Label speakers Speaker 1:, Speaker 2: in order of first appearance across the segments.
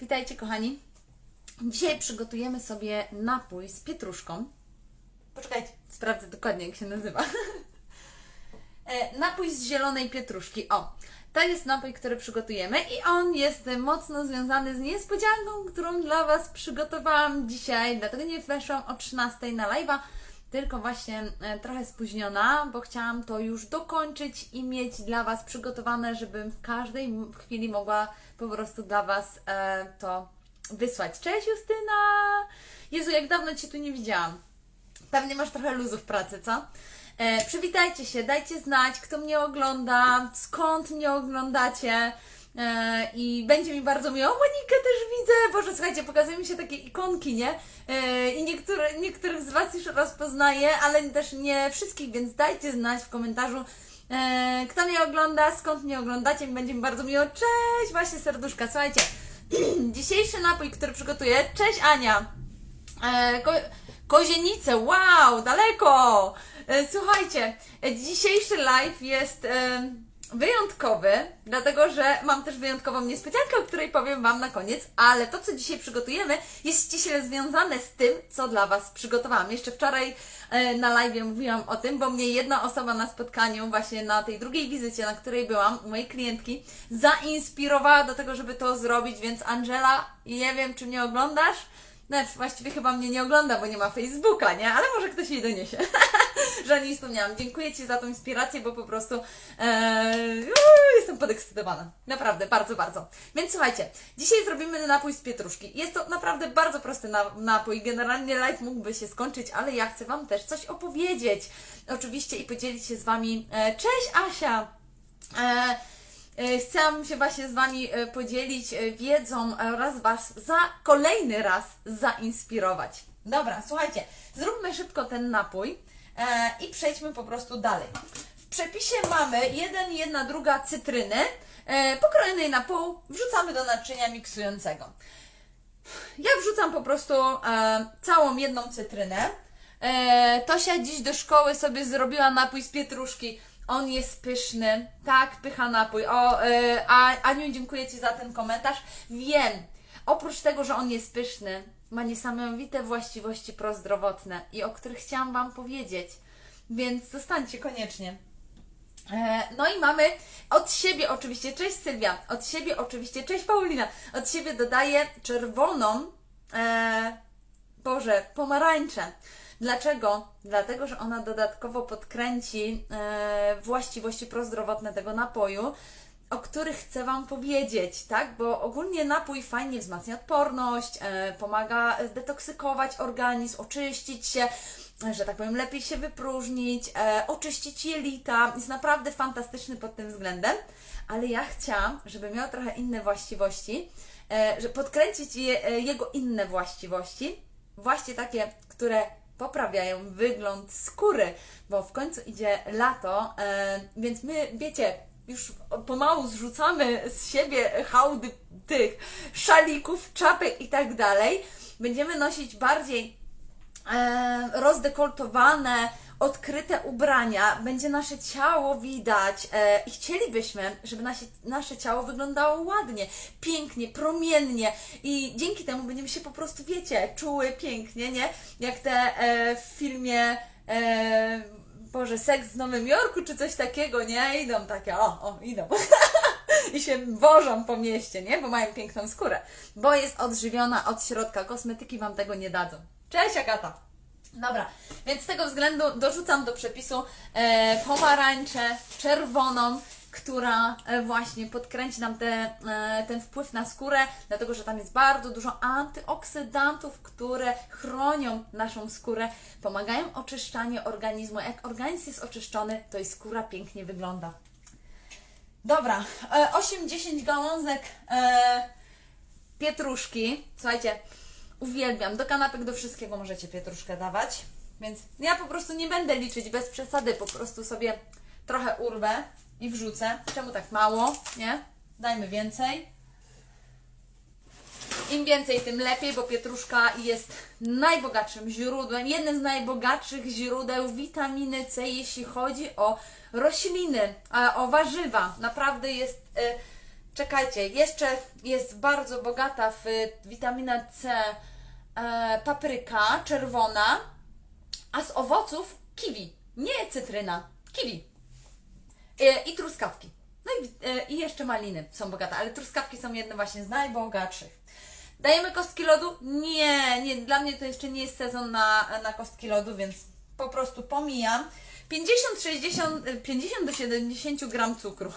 Speaker 1: Witajcie kochani. Dzisiaj przygotujemy sobie napój z pietruszką. Poczekajcie, sprawdzę dokładnie jak się nazywa. E, napój z zielonej pietruszki. O, to jest napój, który przygotujemy i on jest mocno związany z niespodzianką, którą dla Was przygotowałam dzisiaj, dlatego nie weszłam o 13 na live'a, tylko właśnie e, trochę spóźniona, bo chciałam to już dokończyć i mieć dla Was przygotowane, żebym w każdej chwili mogła po prostu dla Was e, to wysłać. Cześć Justyna! Jezu, jak dawno Cię tu nie widziałam. Pewnie masz trochę luzu w pracy, co? E, przywitajcie się, dajcie znać, kto mnie ogląda, skąd mnie oglądacie. E, I będzie mi bardzo miło. Monikę też widzę. Boże, słuchajcie, pokazują mi się takie ikonki, nie? E, I niektóre, niektórych z Was już rozpoznaję, ale też nie wszystkich, więc dajcie znać w komentarzu, e, kto mnie ogląda, skąd mnie oglądacie. Będzie mi bardzo miło. Cześć, właśnie serduszka. Słuchajcie, dzisiejszy napój, który przygotuję. Cześć Ania. Ko kozienice, wow, daleko! Słuchajcie, dzisiejszy live jest wyjątkowy, dlatego że mam też wyjątkową niespodziankę, o której powiem Wam na koniec, ale to, co dzisiaj przygotujemy, jest ściśle związane z tym, co dla Was przygotowałam. Jeszcze wczoraj e, na live mówiłam o tym, bo mnie jedna osoba na spotkaniu, właśnie na tej drugiej wizycie, na której byłam, u mojej klientki, zainspirowała do tego, żeby to zrobić, więc Angela, nie wiem, czy mnie oglądasz, no, właściwie chyba mnie nie ogląda, bo nie ma Facebooka, nie? Ale może ktoś jej doniesie. Że o niej wspomniałam. Dziękuję Ci za tą inspirację, bo po prostu e, uuu, jestem podekscytowana. Naprawdę, bardzo, bardzo. Więc słuchajcie, dzisiaj zrobimy napój z pietruszki. Jest to naprawdę bardzo prosty na, napój. Generalnie live mógłby się skończyć, ale ja chcę Wam też coś opowiedzieć. Oczywiście i podzielić się z Wami. E, cześć Asia! E, Chciałam się właśnie z Wami e, podzielić e, wiedzą oraz Was za kolejny raz zainspirować. Dobra, słuchajcie, zróbmy szybko ten napój e, i przejdźmy po prostu dalej. W przepisie mamy 1, 1, druga cytryny e, pokrojonej na pół, wrzucamy do naczynia miksującego. Ja wrzucam po prostu e, całą jedną cytrynę. E, Tosia dziś do szkoły sobie zrobiła napój z pietruszki. On jest pyszny. Tak, pycha napój. O, e, a, Aniu, dziękuję Ci za ten komentarz. Wiem, oprócz tego, że on jest pyszny, ma niesamowite właściwości prozdrowotne i o których chciałam Wam powiedzieć. Więc zostańcie koniecznie. E, No i mamy od siebie oczywiście, cześć Sylwia, od siebie oczywiście, cześć Paulina, od siebie dodaję czerwoną, e, Boże, pomarańczę. Dlaczego? Dlatego, że ona dodatkowo podkręci e, właściwości prozdrowotne tego napoju, o których chcę Wam powiedzieć, tak? Bo ogólnie napój fajnie wzmacnia odporność, e, pomaga zdetoksykować organizm, oczyścić się, że tak powiem, lepiej się wypróżnić, e, oczyścić jelita. Jest naprawdę fantastyczny pod tym względem, ale ja chciałam, żeby miał trochę inne właściwości, e, że podkręcić je, e, jego inne właściwości, właśnie takie, które poprawiają wygląd skóry, bo w końcu idzie lato, e, więc my, wiecie, już pomału zrzucamy z siebie hałdy tych szalików, czapek i tak dalej. Będziemy nosić bardziej e, rozdekoltowane, odkryte ubrania, będzie nasze ciało widać e, i chcielibyśmy, żeby nasze, nasze ciało wyglądało ładnie, pięknie, promiennie i dzięki temu będziemy się po prostu, wiecie, czuły pięknie, nie? Jak te e, w filmie e, Boże, seks w Nowym Jorku czy coś takiego, nie? Idą takie, o, o, idą. I się wożą po mieście, nie? Bo mają piękną skórę. Bo jest odżywiona od środka. Kosmetyki Wam tego nie dadzą. Cześć Agata! Dobra, więc z tego względu dorzucam do przepisu e, pomarańczę czerwoną, która e, właśnie podkręci nam te, e, ten wpływ na skórę, dlatego że tam jest bardzo dużo antyoksydantów, które chronią naszą skórę, pomagają oczyszczaniu organizmu. Jak organizm jest oczyszczony, to i skóra pięknie wygląda. Dobra, e, 8-10 gałązek e, pietruszki. Słuchajcie, uwielbiam. Do kanapek, do wszystkiego możecie pietruszkę dawać. Więc ja po prostu nie będę liczyć bez przesady, po prostu sobie trochę urwę i wrzucę. Czemu tak mało, nie? Dajmy więcej. Im więcej, tym lepiej, bo pietruszka jest najbogatszym źródłem, jednym z najbogatszych źródeł witaminy C, jeśli chodzi o rośliny, o warzywa. Naprawdę jest e, czekajcie, jeszcze jest bardzo bogata w witaminę C e, papryka czerwona, a z owoców kiwi, nie cytryna, kiwi e, i truskawki. No i, e, i jeszcze maliny są bogate, ale truskawki są jedne właśnie z najbogatszych. Dajemy kostki lodu? Nie, nie, dla mnie to jeszcze nie jest sezon na, na kostki lodu, więc po prostu pomijam. 50, 60, e, 50 do 70 gram cukru.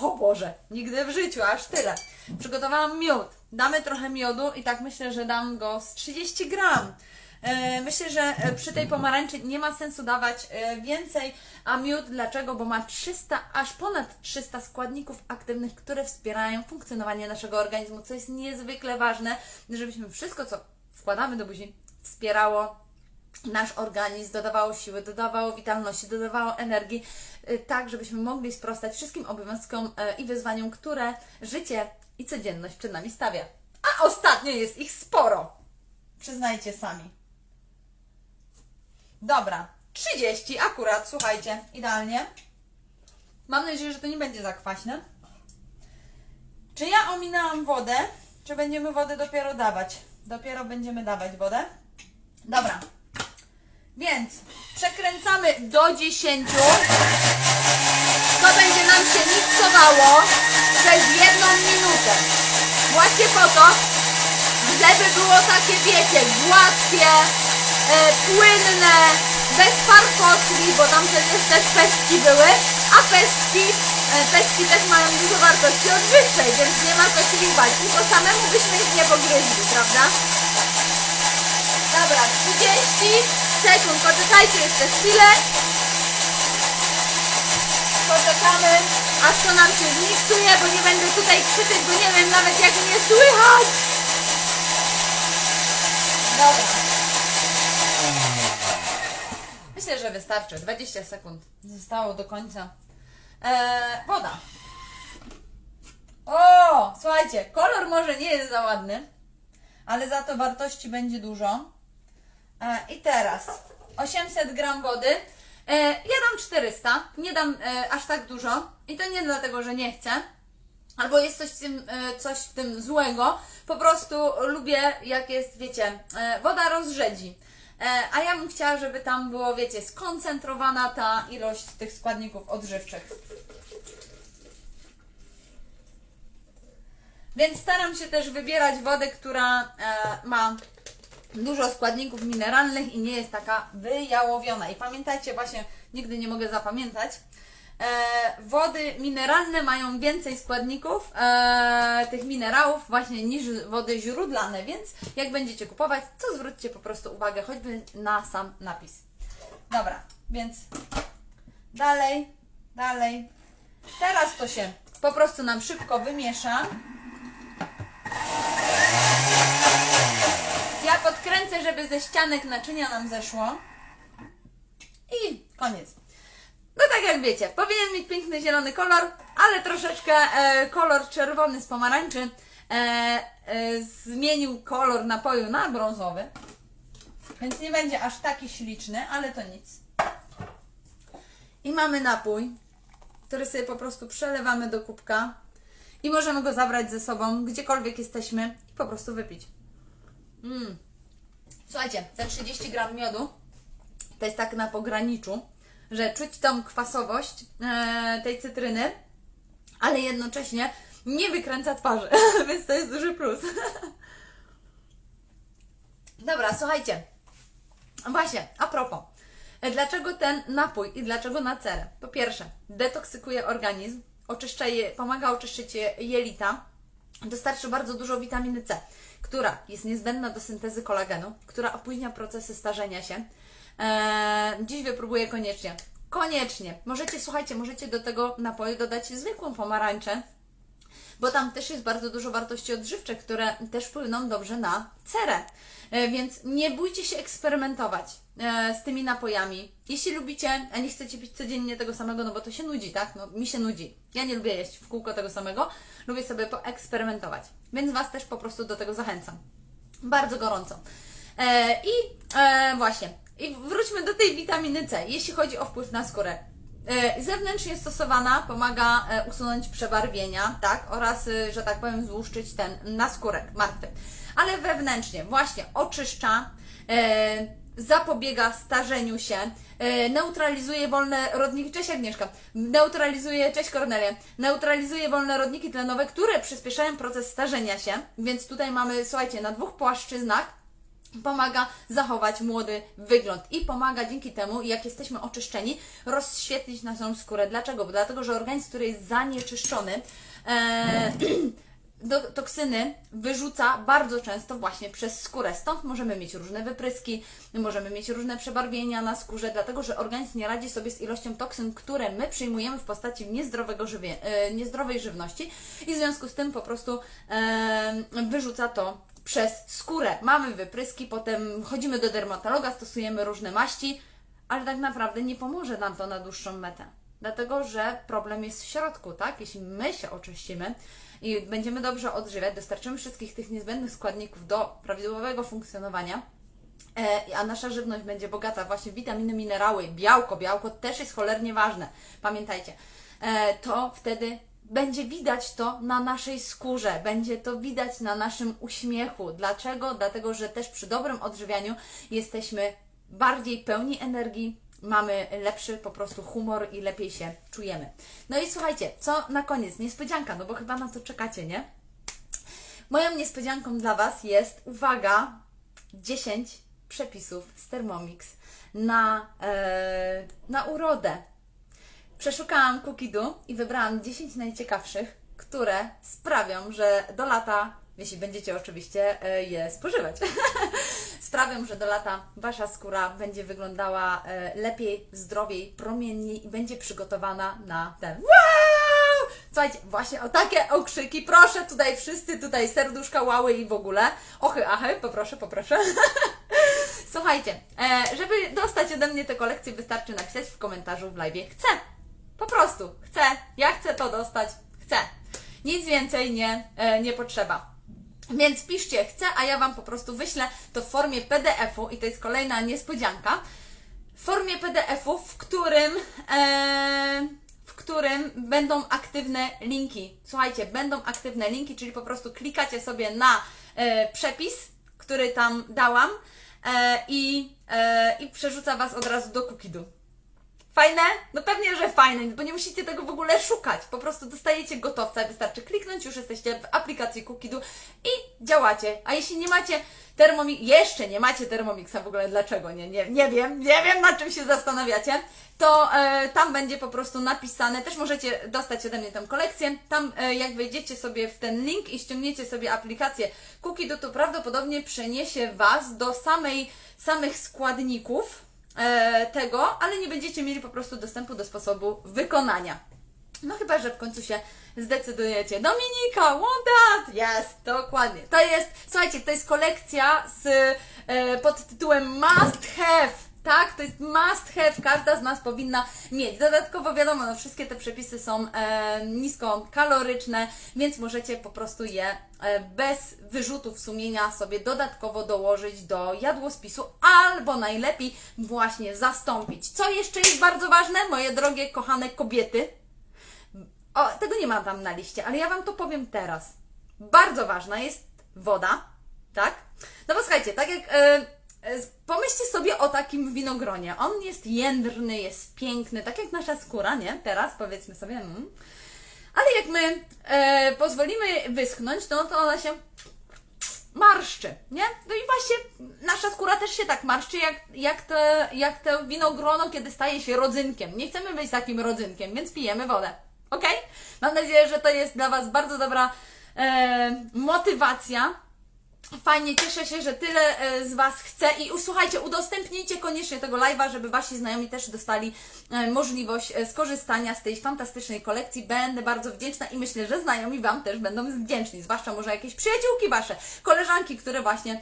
Speaker 1: O Boże, nigdy w życiu, aż tyle. Przygotowałam miód. Damy trochę miodu i tak myślę, że dam go z 30 gram. E, Myślę, że e, przy tej pomarańczy nie ma sensu dawać e, więcej, a miód dlaczego? Bo ma 300, aż ponad 300 składników aktywnych, które wspierają funkcjonowanie naszego organizmu, co jest niezwykle ważne, żebyśmy wszystko, co wkładamy do buzi, wspierało nasz organizm, dodawało siły, dodawało witalności, dodawało energii, y, tak żebyśmy mogli sprostać wszystkim obowiązkom y, i wyzwaniom, które życie i codzienność przed nami stawia. A ostatnio jest ich sporo. Przyznajcie sami. Dobra, 30 akurat, słuchajcie, idealnie. Mam nadzieję, że to nie będzie za kwaśne. Czy ja ominęłam wodę, czy będziemy wodę dopiero dawać? Dopiero będziemy dawać wodę. Dobra, więc przekręcamy do 10. To będzie nam się miksowało przez jedną minutę. Właśnie po to, żeby było takie, wiecie, gładkie, e, płynne, bez parkotli, bo tam przecież też pestki były, a pestki, e, pestki też mają dużo wartości odżywczej, więc nie co się ich bać. Tylko samemu byśmy ich nie pogryzli, prawda? Dobra, 30 sekund. Poczekajcie jeszcze chwilę. Poczekamy, aż to nam się zmiksuje, bo nie będę tutaj krzyczeć, bo nie wiem nawet jak mnie słychać. Dobra. Myślę, że wystarczy. 20 sekund zostało do końca. Eee, woda. O, słuchajcie, kolor może nie jest za ładny, ale za to wartości będzie dużo. E, I teraz 800 gram wody. E, ja dam 400, nie dam e, aż tak dużo. I to nie dlatego, że nie chcę, albo jest coś w tym, coś w tym złego. Po prostu lubię, jak jest, wiecie, woda rozrzedzi. A ja bym chciała, żeby tam było, wiecie, skoncentrowana ta ilość tych składników odżywczych. Więc staram się też wybierać wodę, która ma dużo składników mineralnych i nie jest taka wyjałowiona. I pamiętajcie, właśnie nigdy nie mogę zapamiętać. E, wody mineralne mają więcej składników e, tych minerałów właśnie niż wody źródlane, więc jak będziecie kupować, to zwróćcie po prostu uwagę choćby na sam napis. Dobra, więc dalej, dalej. Teraz to się po prostu nam szybko wymiesza. Ja podkręcę, żeby ze ścianek naczynia nam zeszło. I koniec. No tak jak wiecie, powinien mieć piękny zielony kolor, ale troszeczkę e, kolor czerwony z pomarańczy e, e, zmienił kolor napoju na brązowy. Więc nie będzie aż taki śliczny, ale to nic. I mamy napój, który sobie po prostu przelewamy do kubka i możemy go zabrać ze sobą, gdziekolwiek jesteśmy i po prostu wypić. Mm. Słuchajcie, te 30 gram miodu to jest tak na pograniczu, że czuć tą kwasowość e, tej cytryny, ale jednocześnie nie wykręca twarzy, więc to jest duży plus. Dobra, słuchajcie. Właśnie, a propos. Dlaczego ten napój i dlaczego na cerę? Po pierwsze, detoksykuje organizm, oczyszcza je, pomaga oczyszczyć je- jelita, dostarczy bardzo dużo witaminy C, która jest niezbędna do syntezy kolagenu, która opóźnia procesy starzenia się. Eee, dziś wypróbuję koniecznie. Koniecznie. Możecie, słuchajcie, możecie do tego napoju dodać zwykłą pomarańczę, bo tam też jest bardzo dużo wartości odżywczych, które też wpłyną dobrze na cerę. E, Więc nie bójcie się eksperymentować z tymi napojami. Jeśli lubicie, a nie chcecie pić codziennie tego samego, no bo to się nudzi, tak? No mi się nudzi. Ja nie lubię jeść w kółko tego samego, lubię sobie poeksperymentować. Więc Was też po prostu do tego zachęcam. Bardzo gorąco. E, I e, właśnie, i wróćmy do tej witaminy C. Jeśli chodzi o wpływ na skórę, E, Zewnętrznie stosowana pomaga e, usunąć przebarwienia, tak, oraz, e, że tak powiem, złuszczyć ten naskórek martwy. Ale wewnętrznie właśnie oczyszcza, e, zapobiega starzeniu się, e, neutralizuje wolne rodniki, cześć Agnieszka, neutralizuje, cześć Kornelia, neutralizuje wolne rodniki tlenowe, które przyspieszają proces starzenia się, więc tutaj mamy, słuchajcie, na dwóch płaszczyznach pomaga zachować młody wygląd i pomaga dzięki temu, jak jesteśmy oczyszczeni, rozświetlić naszą skórę. Dlaczego? Bo dlatego, że organizm, który jest zanieczyszczony, e, do, toksyny wyrzuca bardzo często właśnie przez skórę. Stąd możemy mieć różne wypryski, możemy mieć różne przebarwienia na skórze, dlatego że organizm nie radzi sobie z ilością toksyn, które my przyjmujemy w postaci niezdrowego żywie, e, niezdrowej żywności i w związku z tym po prostu e, wyrzuca to przez skórę. Mamy wypryski, potem chodzimy do dermatologa, stosujemy różne maści, ale tak naprawdę nie pomoże nam to na dłuższą metę. Dlatego, że problem jest w środku, tak? Jeśli my się oczyścimy i będziemy dobrze odżywiać, dostarczymy wszystkich tych niezbędnych składników do prawidłowego funkcjonowania, e, a nasza żywność będzie bogata właśnie witaminy, minerały, białko, białko też jest cholernie ważne, pamiętajcie, e, to wtedy będzie widać to na naszej skórze, będzie to widać na naszym uśmiechu. Dlaczego? Dlatego, że też przy dobrym odżywianiu jesteśmy bardziej pełni energii, mamy lepszy po prostu humor i lepiej się czujemy. No i słuchajcie, co na koniec? Niespodzianka, no bo chyba na to czekacie, nie? Moją niespodzianką dla Was jest, uwaga, 10 przepisów z Thermomix na, e, na urodę. Przeszukałam Cookidu i wybrałam 10 najciekawszych, które sprawią, że do lata, jeśli będziecie oczywiście e, je spożywać, sprawią, że do lata Wasza skóra będzie wyglądała e, lepiej, zdrowiej, promienniej i będzie przygotowana na ten wow! Słuchajcie, właśnie o takie okrzyki, proszę tutaj wszyscy, tutaj serduszka, łały i w ogóle, ochy, achy, poproszę, poproszę. Słuchajcie, e, żeby dostać ode mnie tę kolekcję, wystarczy napisać w komentarzu w live chcę. Po prostu chcę, ja chcę to dostać, chcę. Nic więcej nie, e, nie potrzeba. Więc piszcie chcę, a ja Wam po prostu wyślę to w formie PDF-u i to jest kolejna niespodzianka. W formie PDF-u, w którym, e, w którym będą aktywne linki. Słuchajcie, będą aktywne linki, czyli po prostu klikacie sobie na e, przepis, który tam dałam e, i, e, i przerzuca Was od razu do Cookidu. Fajne? No pewnie, że fajne, bo nie musicie tego w ogóle szukać. Po prostu dostajecie gotowca, wystarczy kliknąć, już jesteście w aplikacji Cookidu i działacie. A jeśli nie macie Thermomix, jeszcze nie macie Thermomixa w ogóle, dlaczego? Nie, nie, nie wiem, nie wiem nad czym się zastanawiacie, to e, tam będzie po prostu napisane, też możecie dostać ode mnie tę kolekcję, tam e, jak wejdziecie sobie w ten link i ściągniecie sobie aplikację Cookidu, to prawdopodobnie przeniesie Was do samej, samych składników, tego, ale nie będziecie mieli po prostu dostępu do sposobu wykonania. No chyba, że w końcu się zdecydujecie. Dominika, want that! Jest, dokładnie. To jest, słuchajcie, to jest kolekcja z, e, pod tytułem Must Have. Tak, to jest must have, każda z nas powinna mieć. Dodatkowo wiadomo, no wszystkie te przepisy są e, niskokaloryczne, więc możecie po prostu je e, bez wyrzutów sumienia sobie dodatkowo dołożyć do jadłospisu, albo najlepiej właśnie zastąpić. Co jeszcze jest bardzo ważne, moje drogie, kochane kobiety? O, tego nie mam tam na liście, ale ja Wam to powiem teraz. Bardzo ważna jest woda, tak? No bo słuchajcie, tak jak... E, Pomyślcie sobie o takim winogronie. On jest jędrny, jest piękny, tak jak nasza skóra, nie? Teraz powiedzmy sobie. Mm. Ale jak my e, pozwolimy wyschnąć, to, to ona się marszczy, nie? No i właśnie nasza skóra też się tak marszczy, jak, jak, te, jak to winogrono, kiedy staje się rodzynkiem. Nie chcemy być takim rodzynkiem, więc pijemy wodę. Ok? Mam nadzieję, że to jest dla Was bardzo dobra e, motywacja Fajnie, cieszę się, że tyle e, z Was chce i słuchajcie, udostępnijcie koniecznie tego live'a, żeby Wasi znajomi też dostali e, możliwość e, skorzystania z tej fantastycznej kolekcji. Będę bardzo wdzięczna i myślę, że znajomi Wam też będą wdzięczni, zwłaszcza może jakieś przyjaciółki Wasze, koleżanki, które właśnie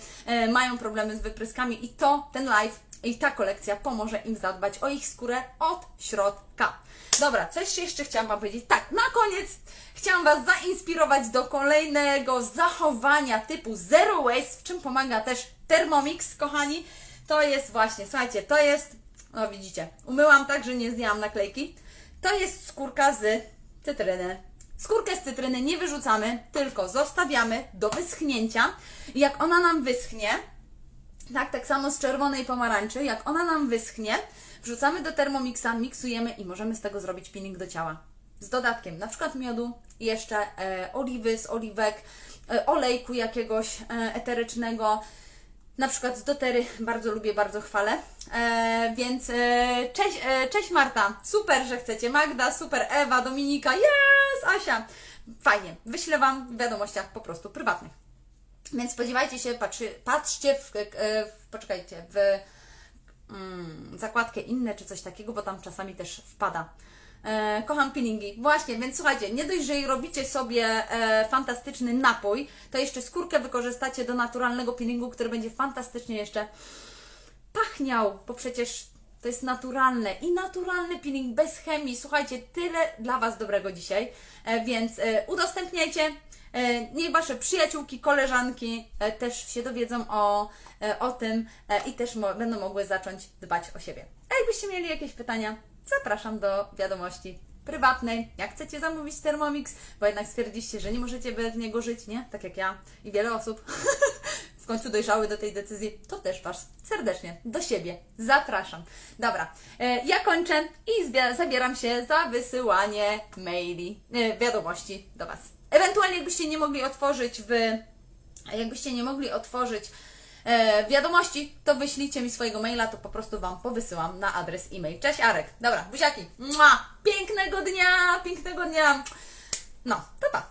Speaker 1: mają problemy z wypryskami i to, ten live i ta kolekcja pomoże im zadbać o ich skórę od środka. Dobra, coś jeszcze chciałam Wam powiedzieć. Tak, na koniec chciałam Was zainspirować do kolejnego zachowania typu Zero Waste, w czym pomaga też Thermomix, kochani. To jest właśnie, słuchajcie, to jest, no widzicie, umyłam tak, że nie zdjęłam naklejki. To jest skórka z cytryny. Skórkę z cytryny nie wyrzucamy, tylko zostawiamy do wyschnięcia. Jak ona nam wyschnie, tak, tak samo z czerwonej pomarańczy, jak ona nam wyschnie, wrzucamy do Thermomixa, miksujemy i możemy z tego zrobić peeling do ciała. Z dodatkiem na przykład miodu, jeszcze e, oliwy z oliwek, e, olejku jakiegoś e, eterycznego, na przykład z dotery bardzo lubię, bardzo chwalę. E, więc e, cześć, e, cześć Marta, super, że chcecie. Magda, super, Ewa, Dominika, yes, Asia. Fajnie, wyślę Wam w wiadomościach po prostu prywatnych. Więc spodziewajcie się, patrzy, patrzcie w, e, w poczekajcie, w mm, zakładkę inne czy coś takiego, bo tam czasami też wpada. E, kocham peelingi. Właśnie, więc słuchajcie, nie dość, że robicie sobie e, fantastyczny napój, to jeszcze skórkę wykorzystacie do naturalnego peelingu, który będzie fantastycznie jeszcze pachniał, bo przecież to jest naturalne i naturalny peeling bez chemii. Słuchajcie, tyle dla Was dobrego dzisiaj, e, więc e, udostępniajcie. E, niech Wasze przyjaciółki, koleżanki e, też się dowiedzą o, e, o tym i też będą mogły zacząć dbać o siebie. A jakbyście mieli jakieś pytania, zapraszam do wiadomości prywatnej. Jak chcecie zamówić Thermomix, bo jednak stwierdziliście, że nie możecie bez niego żyć, nie? Tak jak ja i wiele osób w końcu dojrzały do tej decyzji, to też Was serdecznie do siebie zapraszam. Dobra, ja kończę i zabieram się za wysyłanie maili, wiadomości do Was. Ewentualnie jakbyście nie mogli otworzyć w jakbyście nie mogli otworzyć e, wiadomości, to wyślijcie mi swojego maila, to po prostu Wam powysyłam na adres e-mail. Cześć Arek. Dobra, buziaki. Mua! Pięknego dnia, pięknego dnia. No, to pa.